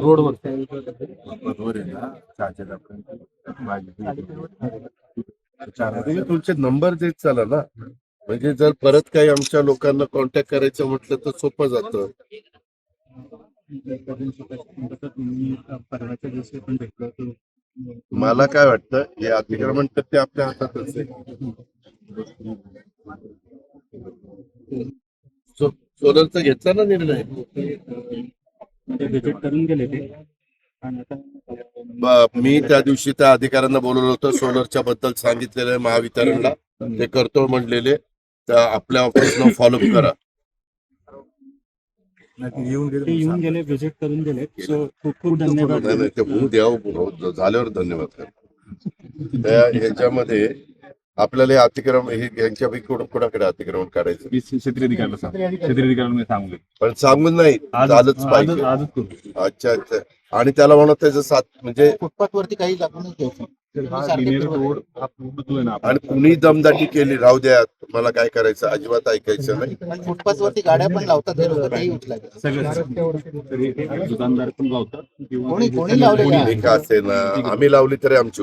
रोडवर तुमचे नंबर देत चला ना. म्हणजे जर परत काही आमच्या लोकांना कॉन्टॅक्ट करायचं म्हटलं तर सोपं जातं. परवाच्या दिवशी पण भेटलो मला काय वाटतं हे अतिक्रमण तर ते आपल्या हातातच आहे. सो- सोलरचा घेतला ना निर्णय? व्हिजिट करून गेले ते. मी त्या दिवशी त्या अधिकाऱ्यांना बोलवलं होतं सोलरच्या बद्दल सांगितलेलं आहे महावितरणला. ते करतो म्हणलेले. तर आपल्या ऑफिसला फॉलोअप करा. येऊन ते गेले येऊन गेले व्हिजिट करून गेले. सो खूप खूप धन्यवाद. नाही नाही ते होऊ द्या हो, झाल्यावर धन्यवाद करा त्या ह्याच्यामध्ये आपल्याला हे अतिक्रमण हे यांच्यापैकी कोण- कोणाकडे अतिक्रमण करायचं अधिकाऱ्याला सांग शेतकरी अधिकाऱ्याला मी सांगू पण सांगून नाही झालंच पाहिजे. आजच करू. अच्छा अच्छा. आणि त्याला म्हणत त्याचं सात म्हणजे फुटपाथ वरती काही लागूनच घ्यायचं आणि कुणी दमदाटी केली राहू द्या मला काय करायचं अजिबात ऐकायचं नाही. फुटपाथ वरती गाड्या पण लावतात दुकानदार पण लावतात का असे ना आम्ही लावली तरी आमची